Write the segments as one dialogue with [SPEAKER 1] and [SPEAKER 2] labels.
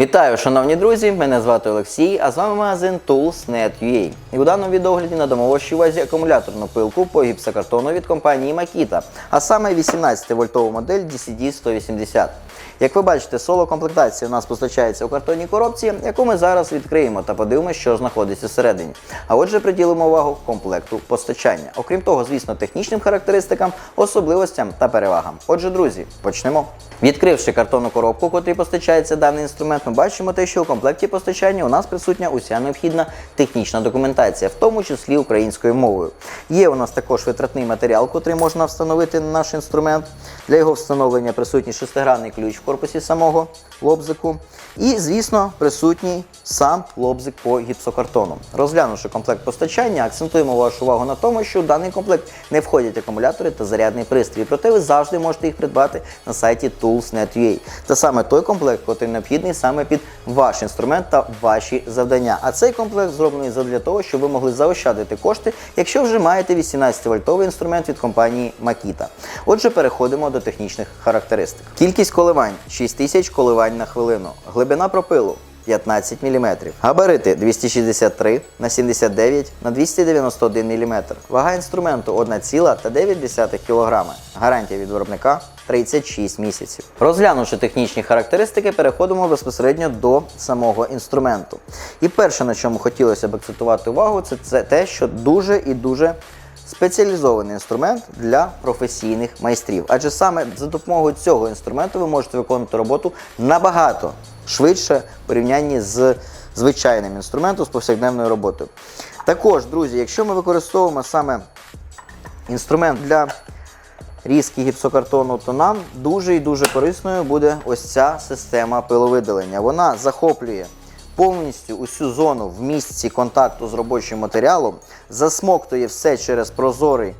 [SPEAKER 1] Вітаю, шановні друзі! Мене звати Олексій, а з вами магазин Tools.net.ua. І у даному відогляді надамо вашій увазі акумуляторну пилку по гіпсокартону від компанії Makita, а саме 18-вольтову модель DCD-180. Як ви бачите, соло комплектація у нас постачається у картонній коробці, яку ми зараз відкриємо та подивимося, що знаходиться всередині. А отже, приділимо увагу комплекту постачання. Окрім того, звісно, технічним характеристикам, особливостям та перевагам. Отже, друзі, почнемо. Відкривши картонну коробку, котрій постачається даний інструмент, ми бачимо те, що у комплекті постачання у нас присутня уся необхідна технічна документація, в тому числі українською мовою. Є у нас також витратний матеріал, котрий можна встановити на наш інструмент. Для його встановлення присутній шестигранний ключ в корпусі самого лобзику. І, звісно, присутній сам лобзик по гіпсокартону. Розглянувши комплект постачання, акцентуємо вашу увагу на тому, що в даний комплект не входять акумулятори та зарядний пристрій. Проте ви завжди можете їх придбати на сайті Tools.net.ua. Це саме той комплект, який необхідний саме під ваш інструмент та ваші завдання. А цей комплект зроблений задля того, щоб ви могли заощадити кошти, якщо вже маєте 18-вольтовий інструмент від компанії Makita. Отже, переходимо до технічних характеристик. Кількість коливань 6000 коливань на хвилину. Глибина пропилу 15 мм. Габарити 263 на 79 на 291 мм. Вага інструменту 1,9 кг. Гарантія від виробника 36 місяців. Розглянувши технічні характеристики, переходимо безпосередньо до самого інструменту. І перше, на чому хотілося б акцентувати увагу, це, це те, що дуже і дуже спеціалізований інструмент для професійних майстрів. Адже саме за допомогою цього інструменту ви можете виконувати роботу набагато швидше в порівнянні з звичайним інструментом з повсякденною роботою. Також, друзі, якщо ми використовуємо саме інструмент для різки гіпсокартону, то нам дуже і дуже корисною буде ось ця система пиловидалення. Вона захоплює повністю усю зону в місці контакту з робочим матеріалом, засмоктує все через прозорий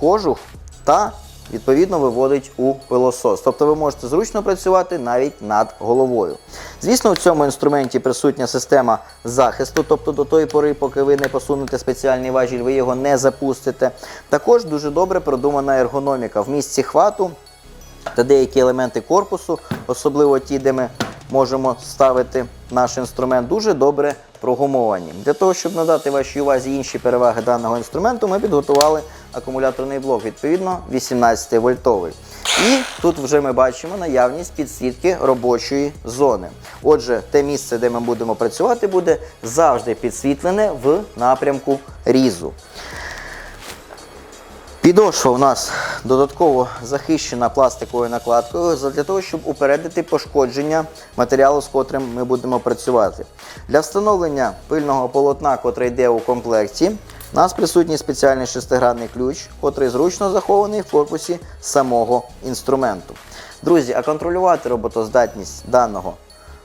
[SPEAKER 1] кожух та відповідно виводить у пилосос. Тобто ви можете зручно працювати навіть над головою. Звісно, у цьому інструменті присутня система захисту, тобто до тої пори, поки ви не посунете спеціальний важіль, ви його не запустите. Також дуже добре продумана ергономіка в місці хвату та деякі елементи корпусу, особливо ті, де ми можемо ставити наш інструмент, дуже добре прогумовані. Для того, щоб надати вашій увазі інші переваги даного інструменту, ми підготували акумуляторний блок, відповідно 18 вольтовий. І тут вже ми бачимо наявність підсвітки робочої зони. Отже, те місце, де ми будемо працювати, буде завжди підсвітлене в напрямку різу. Підошва у нас додатково захищена пластиковою накладкою для того, щоб упередити пошкодження матеріалу, з котрим ми будемо працювати. Для встановлення пильного полотна, котре йде у комплекті, у нас присутній спеціальний шестигранний ключ, котрий зручно захований в корпусі самого інструменту. Друзі, а контролювати роботоздатність даного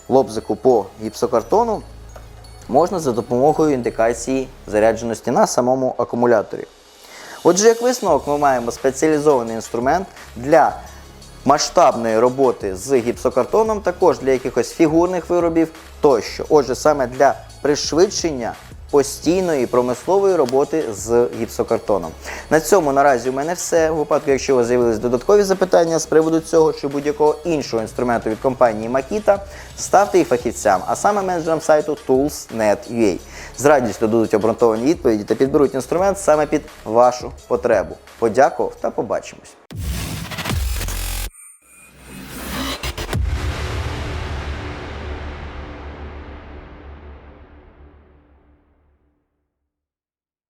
[SPEAKER 1] лобзику по гіпсокартону можна за допомогою індикації зарядженості на самому акумуляторі. Отже, як висновок, ми маємо спеціалізований інструмент для масштабної роботи з гіпсокартоном, також для якихось фігурних виробів тощо. Отже, саме для пришвидшення постійної промислової роботи з гіпсокартоном. На цьому наразі у мене все. У випадку, якщо у вас з'явились додаткові запитання з приводу цього чи будь-якого іншого інструменту від компанії Makita, ставте їх фахівцям, а саме менеджерам сайту Tools.net.ua. З радістю дадуть обґрунтовані відповіді та підберуть інструмент саме під вашу потребу. Подякував та побачимось.